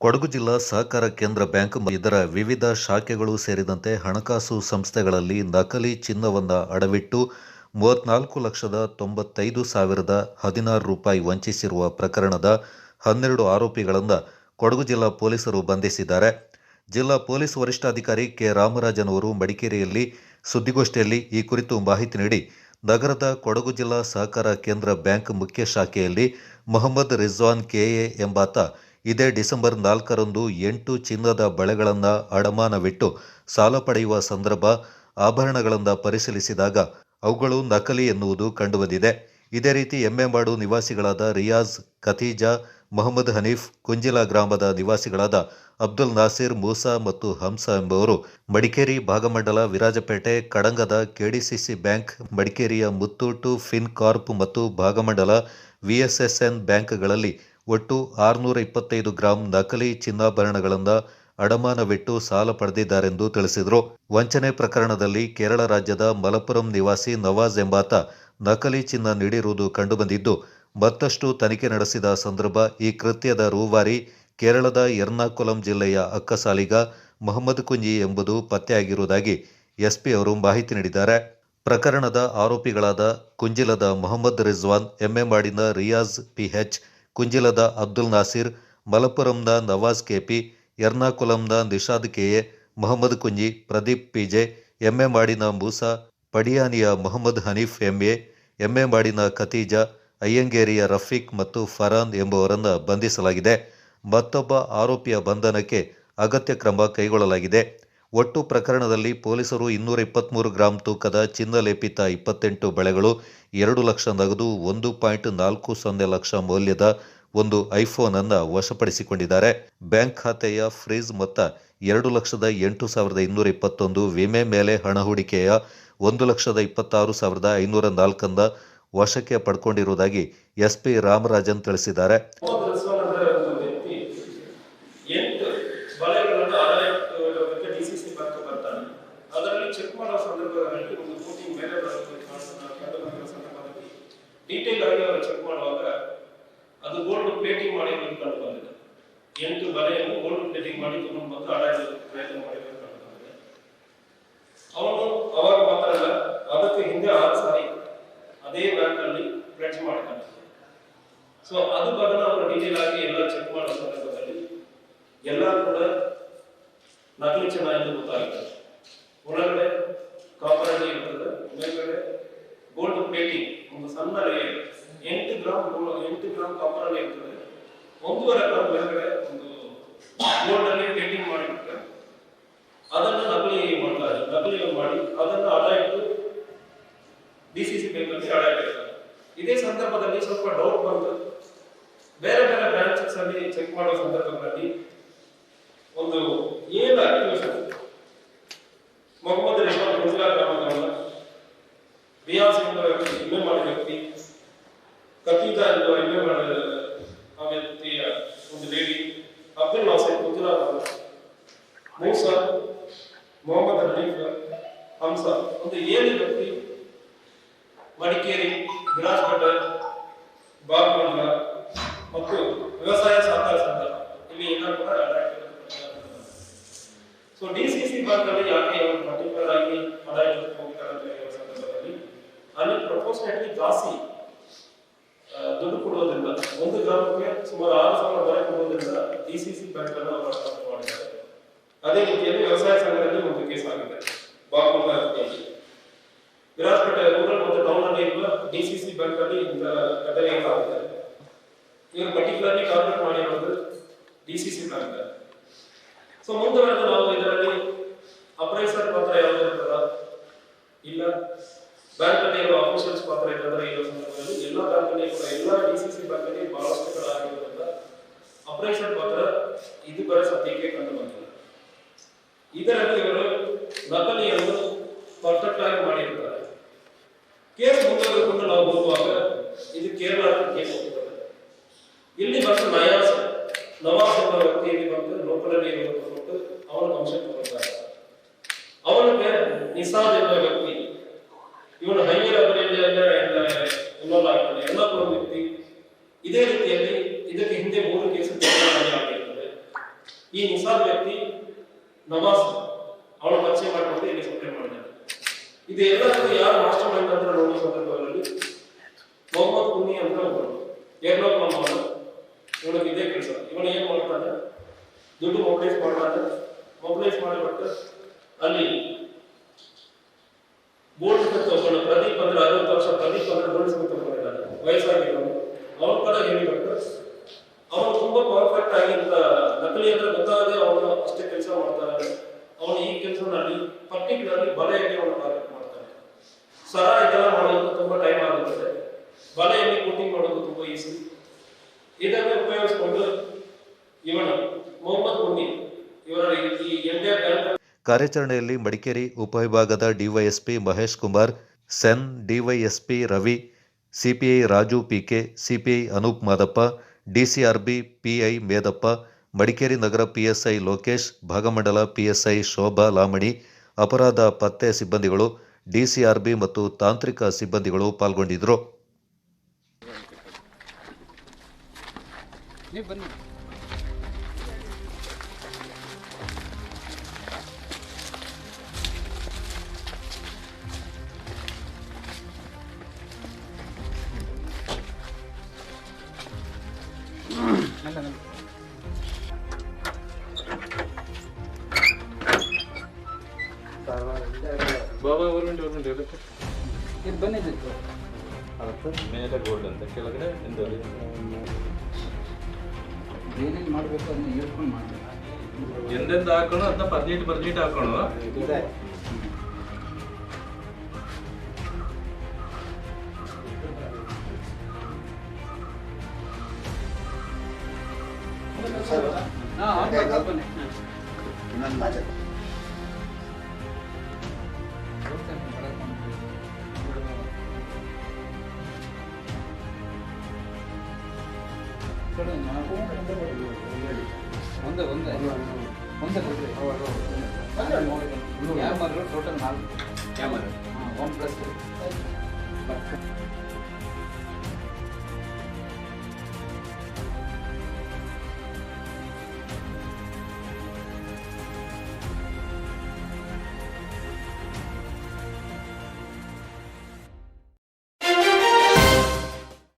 ಕೊಡಗು ಜಿಲ್ಲಾ ಸಹಕಾರ ಕೇಂದ್ರ ಬ್ಯಾಂಕ್ ಇದರ ವಿವಿಧ ಶಾಖೆಗಳು ಸೇರಿದಂತೆ ಹಣಕಾಸು ಸಂಸ್ಥೆಗಳಲ್ಲಿ ನಕಲಿ ಚಿನ್ನವನ್ನು ಅಡವಿಟ್ಟು ಮೂವತ್ನಾಲ್ಕು ಲಕ್ಷದ ತೊಂಬತ್ತೈದು ಸಾವಿರದ ಹದಿನಾರು ರೂಪಾಯಿ ವಂಚಿಸಿರುವ ಪ್ರಕರಣದ ಹನ್ನೆರಡು ಆರೋಪಿಗಳನ್ನು ಕೊಡಗು ಜಿಲ್ಲಾ ಪೊಲೀಸರು ಬಂಧಿಸಿದ್ದಾರೆ. ಜಿಲ್ಲಾ ಪೊಲೀಸ್ ವರಿಷ್ಠಾಧಿಕಾರಿ ಕೆ. ರಾಮರಾಜನ್ ಅವರು ಮಡಿಕೇರಿಯಲ್ಲಿ ಸುದ್ದಿಗೋಷ್ಠಿಯಲ್ಲಿ ಈ ಕುರಿತು ಮಾಹಿತಿ ನೀಡಿ, ನಗರದ ಕೊಡಗು ಜಿಲ್ಲಾ ಸಹಕಾರ ಕೇಂದ್ರ ಬ್ಯಾಂಕ್ ಮುಖ್ಯ ಶಾಖೆಯಲ್ಲಿ ಮೊಹಮ್ಮದ್ ರಿಜ್ವಾನ್ ಕೆಎ ಎಂಬಾತ ಇದೇ ಡಿಸೆಂಬರ್ ನಾಲ್ಕರಂದು ಎಂಟು ಚಿನ್ನದ ಬಳೆಗಳನ್ನು ಅಡಮಾನವಿಟ್ಟು ಸಾಲ ಪಡೆಯುವ ಸಂದರ್ಭ ಆಭರಣಗಳನ್ನು ಪರಿಶೀಲಿಸಿದಾಗ ಅವುಗಳು ನಕಲಿ ಎನ್ನುವುದು ಕಂಡುಬಂದಿದೆ. ಇದೇ ರೀತಿ ಎಮ್ಮೆಂಬಾಡು ನಿವಾಸಿಗಳಾದ ರಿಯಾಜ್, ಖತೀಜಾ, ಮೊಹಮ್ಮದ್ ಹನೀಫ್, ಕುಂಜಿಲಾ ಗ್ರಾಮದ ನಿವಾಸಿಗಳಾದ ಅಬ್ದುಲ್ ನಾಸೀರ್, ಮೂಸಾ ಮತ್ತು ಹಂಸಾ ಎಂಬುವರು ಮಡಿಕೇರಿ ಭಾಗಮಂಡಲ ವಿರಾಜಪೇಟೆ, ಕಡಂಗದ ಕೆಡಿಸಿಸಿ ಬ್ಯಾಂಕ್, ಮಡಿಕೇರಿಯ ಮುತ್ತೂಟು ಫಿನ್ ಕಾರ್ಪ್ ಮತ್ತು ಭಾಗಮಂಡಲ ವಿಎಸ್ಎಸ್ಎನ್ ಬ್ಯಾಂಕ್ಗಳಲ್ಲಿ ಒಟ್ಟು ಆರುನೂರ ಇಪ್ಪತ್ತೈದು ಗ್ರಾಂ ನಕಲಿ ಚಿನ್ನಾಭರಣಗಳನ್ನು ಅಡಮಾನವಿಟ್ಟು ಸಾಲ ಪಡೆದಿದ್ದಾರೆಂದು ತಿಳಿಸಿದರು. ವಂಚನೆ ಪ್ರಕರಣದಲ್ಲಿ ಕೇರಳ ರಾಜ್ಯದ ಮಲಪುರಂ ನಿವಾಸಿ ನವಾಜ್ ಎಂಬಾತ ನಕಲಿ ಚಿನ್ನ ನೀಡಿರುವುದು ಕಂಡುಬಂದಿದ್ದು, ಮತ್ತಷ್ಟು ತನಿಖೆ ನಡೆಸಿದ ಸಂದರ್ಭ ಈ ಕೃತ್ಯದ ರೂವಾರಿ ಕೇರಳದ ಎರ್ನಾಕುಲಂ ಜಿಲ್ಲೆಯ ಅಕ್ಕಸಾಲಿಗ ಮೊಹಮ್ಮದ್ ಕುಂಜಿ ಎಂಬುದು ಪತ್ತೆಯಾಗಿರುವುದಾಗಿ ಎಸ್ಪಿ ಅವರು ಮಾಹಿತಿ ನೀಡಿದ್ದಾರೆ. ಪ್ರಕರಣದ ಆರೋಪಿಗಳಾದ ಕುಂಜಿಲದ ಮೊಹಮ್ಮದ್ ರಿಜ್ವಾನ್ ಎಮ್ಮೆಮಾಡಿನ ರಿಯಾಜ್ ಪಿಎಚ್ ಕುಂಜಿಲದ ಅಬ್ದುಲ್ ನಾಸೀರ್, ಮಲಪ್ಪುರಂನ ನವಾಜ್ ಕೆಪಿ, ಎರ್ನಾಕುಲಂನ ನಿಷಾದ್ ಕೆಎ ಮೊಹಮ್ಮದ್ ಕುಂಜಿ, ಪ್ರದೀಪ್ ಪಿಜೆ ಎಮ್ಮೆಮಾಡಿನ ಮೂಸಾ, ಪಡಿಯಾನಿಯ ಮೊಹಮ್ಮದ್ ಹನೀಫ್ ಎಂಎ ಎಮ್ಮೆಮಾಡಿನ ಖತೀಜಾ, ಅಯ್ಯಂಗೇರಿಯ ರಫೀಕ್ ಮತ್ತು ಫರಾನ್ ಎಂಬುವರನ್ನು ಬಂಧಿಸಲಾಗಿದೆ. ಮತ್ತೊಬ್ಬ ಆರೋಪಿಯ ಬಂಧನಕ್ಕೆ ಅಗತ್ಯ ಕ್ರಮ ಕೈಗೊಳ್ಳಲಾಗಿದೆ. ಒಟ್ಟು ಪ್ರಕರಣದಲ್ಲಿ ಪೊಲೀಸರು ಇನ್ನೂರ ಇಪ್ಪತ್ತ್ಮೂರು ಗ್ರಾಂ ತೂಕದ ಚಿನ್ನ ಲೇಪಿತ ಇಪ್ಪತ್ತೆಂಟು ಬೆಳೆಗಳು, ಎರಡು ಲಕ್ಷ ನಗದು, ಒಂದು ಪಾಯಿಂಟ್ ನಾಲ್ಕು ಸೊನ್ನೆ ಲಕ್ಷ ಮೌಲ್ಯದ ಒಂದು ಐಫೋನ್ ಅನ್ನು ವಶಪಡಿಸಿಕೊಂಡಿದ್ದಾರೆ. ಬ್ಯಾಂಕ್ ಖಾತೆಯ ಫ್ರೀಜ್ ಮೊತ್ತ ಎರಡು ಲಕ್ಷದ ಎಂಟು ಸಾವಿರದ ಇನ್ನೂರ ಇಪ್ಪತ್ತೊಂದು, ವಿಮೆ ಮೇಲೆ ಹಣ ಹೂಡಿಕೆಯ ಒಂದು ಲಕ್ಷದ ಇಪ್ಪತ್ತಾರು ಸಾವಿರದ ಐನೂರ ನಾಲ್ಕಂದ ವಶಕ್ಕೆ ಪಡ್ಕೊಂಡಿರುವುದಾಗಿ ಎಸ್ಪಿ ರಾಮರಾಜನ್ ತಿಳಿಸಿದ್ದಾರೆ ಮೊಹಮ್ಮದ್ ರಿಸ್ವಾನ್ ಅಂದ್ರೆ ಒಂದು ವ್ಯಕ್ತಿ ಎಂಟು ಬಳೆಗಳನ್ನು ಆದಾಯಕ್ಕೆ ಡಿ ಸಿ ಸಿ ಬ್ಯಾಂಕ್ ಬರ್ತಾನೆ ಅದರಲ್ಲಿ ಚೆಕ್ ಮಾಡೋ ಸಂದರ್ಭದಲ್ಲಿ ಒಂದು ಕೋಟಿ ಮೇಲೆ ಬರೋದು ಕಾಣ್ತಾ- ಕಂಡು ಬಂದಿರೋ ಸಂದರ್ಭದಲ್ಲಿ ಡೀಟೇಲ್ ಆಗಿ ಅವರು ಚೆಕ್ ಮಾಡುವಾಗ ಅದು ಗೋಲ್ಡ್ ಪ್ಲೇಟಿಂಗ್ ಮಾಡಿರೋದು ಕಂಡು ಬಂದಿದೆ ಎಂಟು ಬಲೆಯನ್ನು ಗೋಲ್ಡ್ ಪ್ಲೇಟಿಂಗ್ ಮಾಡಿ ತಗೊಂಡು ಬಂದು ಆದಾಯದ ಪ್ರಯತ್ನ ಮಾಡಿರೋದು ಕಂಡು ಬಂದಿದೆ ಅವನು ಅವಾಗ ಮಾತ್ರ ಅಲ್ಲ ಅದಕ್ಕೆ ಹಿಂದೆ ಆರು ಸಾರಿ ಅದೇ ಬ್ಯಾಂಕ್ ಅಲ್ಲಿ ಪ್ಲೆಡ್ಜ್ ಮಾಡ್ತಾನೆ ಸೊ ಅದು ಬದಲ ಅವರು ಡೀಟೇಲ್ ಆಗಿ ಎಲ್ಲ ಚೆಕ್ ಮಾಡೋ ಸಂದರ್ಭದಲ್ಲಿ ಎಲ್ಲ ಕೂಡ ನಕಲಿ ಚಿನ್ನ ಎಂದು ಗೊತ್ತಾಗುತ್ತೆ ಒಳಗಡೆ ಕಾಪರ್ ಅಲ್ಲಿ ಇರ್ತದೆ ಮೇಲ್ಗಡೆ ಗೋಲ್ಡ್ ಪ್ಲೇಟಿಂಗ್ ಒಂದು ಸಣ್ಣ. ಎಂಟು ಗ್ರಾಮ್ ಎಂಟು ಗ್ರಾಮ್ ಕಾಪರ್ ಅಲ್ಲಿ ಇರ್ತದೆ ಒಂದೂವರೆ ಗ್ರಾಮ್ ಬೇರೆ ಒಂದು ಗೋಲ್ಡ್ ಅಲ್ಲಿ ಪ್ಲೇಟಿಂಗ್ ಮಾಡಿಬಿಟ್ರೆ ಅದನ್ನ ನಕಲಿ ಮಾಡ್ತಾರೆ ನಕಲಿ ಮಾಡಿ ಅದನ್ನ ಅಡ ಇಟ್ಟು ಡಿ ಸಿ ಸಿ ಬ್ಯಾಂಕಲ್ಲಿ ಅಡ ಇಟ್ಟಿರ್ತಾರೆ ಇದೇ ಸಂದರ್ಭದಲ್ಲಿ ಸ್ವಲ್ಪ ಡೌಟ್ ಬಂತು. ಬೇರೆ ಬೇರೆ ಬ್ರಾಂಚಸ್ ಅಲ್ಲಿ ಚೆಕ್ ಮಾಡೋ ಸಂದರ್ಭದಲ್ಲಿ ಒಂದು ಏನು ಆಕ್ಟಿವೇಶನ್ ಮೊಹಮ್ಮದ್ ರಿಜ್ವಾನ್ ಗುಜರಾತ್ ಗ್ರಾಮದವನ ರಿಯಾಜ್ ಎಂಬ ವ್ಯಕ್ತಿ ಎಮ್ಮೆ ಮಾಡಿದ ವ್ಯಕ್ತಿ ಕತೀಜಾ ಎಂಬ ಎಮ್ಮೆ ಮಾಡಿದ ಆ ವ್ಯಕ್ತಿಯ ಒಂದು ಲೇಡಿ ಅಬ್ದುಲ್ ನಾಸೀರ್ ಗುಜರಾತ್ ಮೂಸಾ ಮೊಹಮ್ಮದ್ ಹನೀಫ್ ಹಂಸ ಒಂದು ಏಳು ವ್ಯಕ್ತಿ ಮಡಿಕೇರಿ ವಿರಾಜಪೇಟೆ ಬಾಗಮಂಡಲ ಮತ್ತು ವ್ಯವಸಾಯ ಸಹಕಾರ ಸಂಘ ಇಲ್ಲಿ ಎಲ್ಲ ಕೂಡ so D C C bank ಅಲ್ಲಿ ಯಾಕೆ ಪ್ರಪೋರ್ಷನೇಟ್ಲಿ ಜಾಸ್ತಿ ಆ, ದುಡ್ಡು ಕೊಡೋದ್ರಿಂದ ಒಂದು ಗ್ರಾಮಕ್ಕೆ ಸುಮಾರು ಆರು ಸಾವಿರ ಬರೆ ಕೊಡೋದ್ರಿಂದ ಡಿ ಸಿ ಸಿ ಬ್ಯಾಂಕ್ ಅನ್ನು ಅವರು ಅಪಾರ್ಟ್ ಮಾಡಿದ್ದಾರೆ. ಅದೇ ರೀತಿಯಲ್ಲಿ ವ್ಯವಸಾಯ ಸಂಘದಲ್ಲಿ ಒಂದು ಕೇಸ್ ಆಗಿದೆ. ಬಾಗಮಂಡಲ ವ್ಯಾಪ್ತಿಯಲ್ಲಿ ವಿರಾಜಪೇಟೆ ರೂರಲ್ ಮತ್ತು ಟೌನ್ ಅಲ್ಲಿ ಇರುವ ಡಿ ಸಿ ಸಿ ಬ್ಯಾಂಕ್ ಅಲ್ಲಿ ಇಂದ ಘಟನೆ ಆಗಿದೆ. ಇವರು ಪರ್ಟಿಕ್ಯುಲರ್ಲಿ ಟಾರ್ಗೆಟ್ ಮಾಡಿರೋದು D C C bank so ಮುಂದುವರೆದು ನಾವು ಇದರಲ್ಲಿ ಅಪ್ರೈಸರ್ ಪಾತ್ರ ಯಾವ್ದು ಇರ್ತದ ಇಲ್ಲ ಬ್ಯಾಂಕ್ ಅಲ್ಲಿ ಇರುವ ಅಫಿಷಿಯಲ್ಸ್ ಪಾತ್ರ ಇರ್ತದೆ ಇರೋ ಸಂದರ್ಭದಲ್ಲಿ ಎಲ್ಲ ಬ್ಯಾಂಕ್ ಅಲ್ಲಿ ಕೂಡ ಎಲ್ಲ ಡಿ ಸಿ ಸಿ ಬ್ಯಾಂಕ್ ಅಲ್ಲಿ ಬಹಳಷ್ಟು ಕಡೆ ಆಗಿರೋದ್ರಿಂದ ಅಪ್ರೈಸರ್ ಪಾತ್ರ ಇದು ಬರ ಸತ್ಯಕ್ಕೆ ಕಂಡು ಬಂದಿಲ್ಲ ಇದರಲ್ಲಿ ಇವರು ನಕಲಿಯನ್ನು ಪರ್ಫೆಕ್ಟ್ ಆಗಿ ಮಾಡಿರ್ತಾರೆ ಕೇಸ್ ಮುಂದುವರೆದುಕೊಂಡು ನಾವು ಹೋಗುವಾಗ ಇದು ಕೇರಳ ಹೋಗ್ತದೆ. ಇಲ್ಲಿ ಬಂದು ನಯಾಸ್ ನವಾಸ್ ಎಂಬ ವ್ಯಕ್ತಿ ಇಲ್ಲಿ ಬಂದು ಲೋಕಲಲ್ಲಿ ಕೊಟ್ಟು ಅವನ ಅಂಶ ತಗೊಳ್ತಾರೆ ಅವನಿಗೆ ನಿಸಾದ್ ಎಂಬ ವ್ಯಕ್ತಿ, ಇವನು ಹೈಯರ್ ಅವರಲ್ಲಿ ಇನ್ವಾಲ್ವ್ ಆಗ್ತಾನೆ, ಎಲ್ಲ ವ್ಯಕ್ತಿ. ಇದೇ ರೀತಿಯಲ್ಲಿ ಇದಕ್ಕೆ ಹಿಂದೆ ಮೂರು ಕೇಸ್ ಈ ನಿಸಾದ್ ವ್ಯಕ್ತಿ ನವಾಜ್ ಅವಳ ಪರಿಚಯ ಮಾಡಿಕೊಂಡು ಇಲ್ಲಿ ಸಪ್ಲೈ ಮಾಡಿದ್ದಾರೆ. ಇದು ಎಲ್ಲದಕ್ಕೂ ಯಾರು ಮಾಸ್ಟರ್ ಮೈಂಡ್ ಅಂತ ನೋಡುವ ಸಂದರ್ಭಗಳಲ್ಲಿ ಮೊಹಮ್ಮದ್ ಕುನ್ನಿ ಅಂತ ಒಬ್ಬರು. ಏರ್ಲೋಕ್ ಮೊಹಮ್ಮದ್ ಇವನಿಗೆ ಇದೇ ಕೆಲಸ. ಇವನು ಏನ್ ಮಾಡ್ತಾನೆ ದುಡ್ಡು ಮೊಬಿಲೈಸ್ ಮಾಡ್ತಾನೆ ಮೊಬಿಲೈಸ್ ಮಾಡಿಬಿಟ್ಟು ಅಲ್ಲಿ ಬೋಲ್ಡ್ ತಗೊಂಡು ಪ್ರದೀಪ್ ಅಂದ್ರೆ ಅರವತ್ತು ವರ್ಷ ಪ್ರದೀಪ್ ಅಂದ್ರೆ ಬೋಲ್ಡ್ ತಗೊಂಡಿದ್ದಾನೆ ವಯಸ್ಸಾಗಿರೋನು. ಅವ್ರ ಕೂಡ ಹೇಳಿಬಿಟ್ಟು ಅವನು ತುಂಬಾ ಪರ್ಫೆಕ್ಟ್ ಆಗಿ ಅಂತ ನಕಲಿ ಅಂದ್ರೆ ಗೊತ್ತಾಗದೆ ಅವನು ಅಷ್ಟೇ ಕೆಲಸ ಮಾಡ್ತಾನೆ. ಅವನು ಈ ಕೆಲಸನಲ್ಲಿ ಪರ್ಟಿಕ್ಯುಲರ್ಲಿ ಬಲೆಯಲ್ಲಿ ಅವನು ಟಾರ್ಗೆಟ್ ಮಾಡ್ತಾನೆ. ಸರ, ಇದೆಲ್ಲ ಮಾಡೋದು ತುಂಬಾ ಟೈಮ್ ಆಗುತ್ತೆ. ಬಲೆಯಲ್ಲಿ ಕೋಟಿಂಗ್ ಮಾಡೋದು ತುಂಬಾ ಈಸಿ ಇದನ್ನು ಉಪಯೋಗಿಸಿಕೊಂಡು ಇವನು ಮೊಹಮ್ಮದ್ ಕುಂಡಿ ಇವರ ಈ ಎಂಡಿಯಾ ಕಾರ್ಯಾಚರಣೆಯಲ್ಲಿ ಮಡಿಕೇರಿ ಉಪವಿಭಾಗದ DYSP Mahesh Kumar, CEN DYSP Ravi, CPI Raju PK, CPI Anoop Madappa DCRB, PI Medappa, Madikeri ನಗರ ಪಿಎಸ್ಐ ಲೋಕೇಶ್, ಭಾಗಮಂಡಲ ಪಿಎಸ್ಐ ಶೋಭಾ ಲಾಮಣಿ, ಅಪರಾಧ ಪತ್ತೆ ಸಿಬ್ಬಂದಿಗಳು, ಡಿಸಿಆರ್ಬಿ ಮತ್ತು ತಾಂತ್ರಿಕ ಸಿಬ್ಬಂದಿಗಳು ಪಾಲ್ಗೊಂಡಿದ್ದರು ಮೆಲ್ಲ ಮೆಲ್ಲ ಬಾಬಾ ಗೌರ್ಮೆಂಟ್ ಗೌರ್ಮೆಂಟ್ ಇದು ಬಂದಿದ್ದು ಅವತ್ತು ಮೇಲೆ ಗೋಲ್ಡ್ ಅಂತ ಕೆಳಗಡೆ ಎಂದು ಏನೇನು ಮಾಡಬೇಕು ಹೇಳ್ಕೊಂಡು ಮಾಡಬೇಕು. ಎಂದೆಂದು ಹಾಕೋಣ ಅದನ್ನ ಪರ್ನೀಟ್ ಪರ್ನೀಟ್ ಹಾಕೋಣ? ಆಗ್ಬೇಕು ಬನ್ನಿ. ಒಂದೇ ಒಂದೇ. ಒಂದೇ ಕೊಡ್ರಿ ಕ್ಯಾಮರಾ ಟೋಟಲ್ ನಾಲ್ಕು. ಕ್ಯಾಮರಾ. ಹಾಂ ಒನ್ ಪ್ಲಸ್.